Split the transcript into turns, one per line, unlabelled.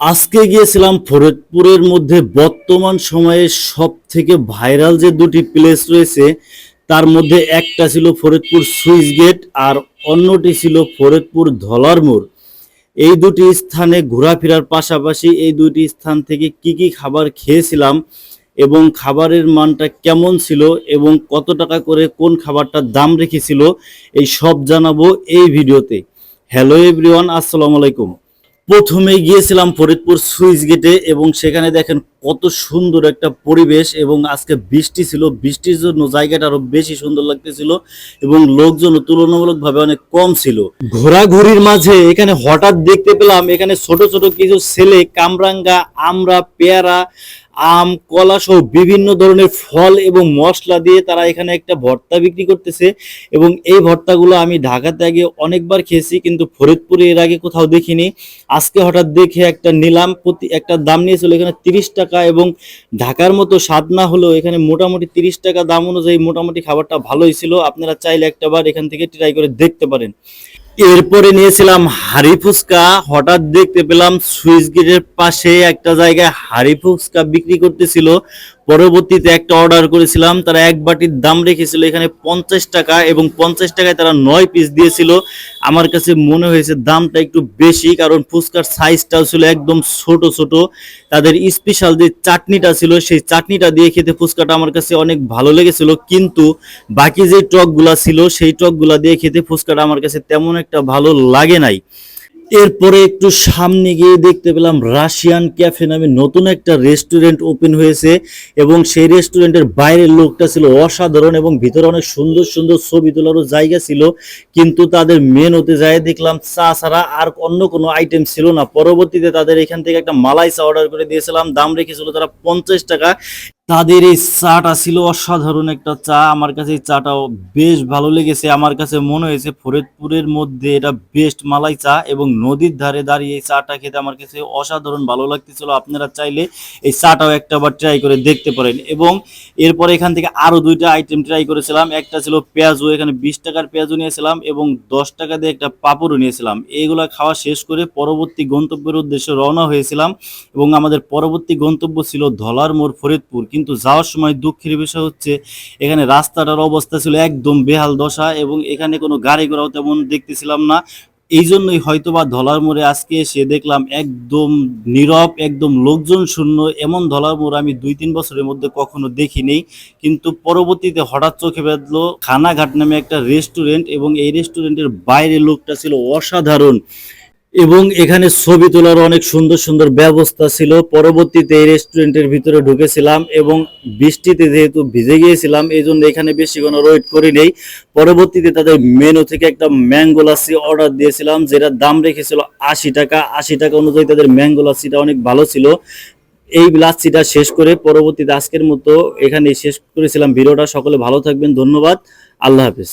আজকে গিয়েছিলাম ফরিদপুরের মধ্যে বর্তমান সময়ে সব থেকে ভাইরাল যে দুটি প্লেস রয়েছে, তার মধ্যে একটা ছিল ফরিদপুর সুইচ গেট আর অন্যটি ছিল ফরিদপুর ধলার মোড়। এই দুটি স্থানে ঘোরাফেরার পাশাপাশি এই দুটি স্থান থেকে কি কি খাবার খেয়েছিলাম এবং খাবারের মানটা কেমন ছিল এবং কত টাকা করে কোন খাবারটার দাম রেখেছিল, এই সব জানাব এই ভিডিওতে। হ্যালো এভরিওয়ান আসসালামু আলাইকুম। প্রথমে গিয়েছিলাম ফরিদপুর সুইচ গেটে এবং সেখানে দেখেন কত সুন্দর একটা পরিবেশ এবং আজকে বৃষ্টি ছিল। বৃষ্টির জন্য জায়গাটা আরও বেশি সুন্দর লাগতেছিল এবং লোকজন তুলনামূলকভাবে অনেক কম ছিল। ঘোরাঘুরির মাঝে এখানে হঠাৎ দেখতে পেলাম এখানে ছোট ছোট কিছু ছেলে কামরাঙ্গা আমরা পেয়ারা আম, কলা সহ বিভিন্ন ধরনের ফল এবং মশলা দিয়ে তারা এখানে একটা ভর্তা বিক্রি করতেছে এবং এই ভর্তাগুলো আমি ঢাকাতে আগে অনেকবার খেয়েছি কিন্তু ফরিদপুরে এর আগে কোথাও দেখিনি। আজকে হঠাৎ দেখে একটা নিলাম প্রতি একটা দাম নিয়েছিল এখানে তিরিশ টাকা এবং ঢাকার মতো স্বাদ না হলেও এখানে মোটামুটি তিরিশ টাকা দাম অনুযায়ী মোটামুটি খাবারটা ভালোই ছিল। আপনারা চাইলে একটা বার এখান থেকে ট্রাই করে দেখতে পারেন। এরপরে নিয়েছিলাম হাড়ি ফুচকা। হঠাৎ দেখতে পেলাম সুইচ গেটের পাশে একটা জায়গায় হাড়ি ফুচকা বিক্রি করতেছিল। পরবর্তীতে একটা অর্ডার করেছিলাম, তারা এক বাটির দাম রেখেছিল এখানে পঞ্চাশ টাকা এবং পঞ্চাশ টাকায় তারা নয় পিস দিয়েছিল। আমার কাছে মনে হয়েছে দামটা একটু বেশি, কারণ ফুচকার সাইজটাও ছিল একদম ছোট ছোট। তাদের স্পেশাল যে চাটনিটা ছিল, সেই চাটনিটা দিয়ে খেতে ফুচকাটা আমার কাছে অনেক ভালো লেগেছিল। কিন্তু বাকি যে টকগুলা ছিল, সেই টকগুলা দিয়ে খেতে ফুচকাটা আমার কাছে তেমন একটা ভালো লাগে নাই। এরপরে একটু সামনে গিয়ে দেখতে পেলাম রাশিয়ান ক্যাফে নামে নতুন একটা রেস্টুরেন্ট ওপেন হয়েছে এবং সেই রেস্টুরেন্টের বাইরের লোকটা ছিল অসাধারণ এবং ভিতরে অনেক সুন্দর সুন্দর ছবি তোলারও জায়গা ছিল, কিন্তু তাদের মেন হতে যায় দেখলাম চা ছাড়া আর অন্য কোনো আইটেম ছিল না। পরবর্তীতে তাদের এখান থেকে একটা মালাই চা অর্ডার করে দিয়েছিলাম, দাম রেখেছিল তারা পঞ্চাশ টাকা। তাদের এই চাটা ছিল অসাধারণ একটা চা। আমার কাছে এই চাটাও বেশ ভালো লেগেছে। আমার কাছে মনে হয়েছে ফরিদপুরের মধ্যে এটা বেস্ট মালাই চা এবং নদীর ধারে দাঁড়িয়ে এই চাটা খেতে আমার কাছে অসাধারণ ভালো লাগতেছিল। আপনারা চাইলে এই চাটাও একটা বার ট্রাই করে দেখতে পারেন। এবং এরপরে এখান থেকে আরও দুইটা আইটেম ট্রাই করেছিলাম। একটা ছিল পেঁয়াজু, এখানে বিশ টাকার পেঁয়াজু নিয়েছিলাম এবং দশ টাকা দিয়ে একটা পাপড়ও নিয়েছিলাম। এইগুলা খাওয়া শেষ করে পরবর্তী গন্তব্যের উদ্দেশ্যে রওনা হয়েছিলাম এবং আমাদের পরবর্তী গন্তব্য ছিল ধলার মোড় ফরিদপুর। কিন্তু যাওয়ার সময় দুঃখের বিষয় হচ্ছে, এখানে রাস্তাটার অবস্থা ছিল একদম বেহাল দশা এবং এখানে কোনো গাড়ি ঘোড়াও তেমন দেখতেছিলাম না। এই জন্যই হয়তোবা ধলার মোড়ে আজকে এসে দেখলাম একদম নীরব, একদম লোকজন শূন্য, এমন ধলার মোড় আমি দুই তিন বছরের মধ্যে কখনো দেখিনি। কিন্তু পরবর্তীতে হঠাৎ চোখে বাঁধলো খানাঘাট নামে একটা রেস্টুরেন্ট এবং এই রেস্টুরেন্টের বাইরে লোকটা ছিল অসাধারণ। এবং এখানে ছবি তোলার অনেক সুন্দর সুন্দর ব্যবস্থা ছিল। পরবর্তীতে এই রেস্টুরেন্টের ভিতরে ঢুকেছিলাম এবং বৃষ্টিতে যেহেতু ভিজে গিয়েছিলাম এই জন্য এখানে বেশি কোনো ওয়েট করি নেই পরবর্তীতে তাদের মেনু থেকে একটা ম্যাঙ্গো লাসি অর্ডার দিয়েছিলাম, যেটার দাম রেখেছিল আশি টাকা। আশি টাকা অনুযায়ী তাদের ম্যাঙ্গো লাসিটা অনেক ভালো ছিল। এই লাচ্ছিটা শেষ করে পরবর্তীতে আজকের মতো এখানে শেষ করেছিলাম ভিডিওটা। সকলে ভালো থাকবেন, ধন্যবাদ। আল্লাহ হাফিজ।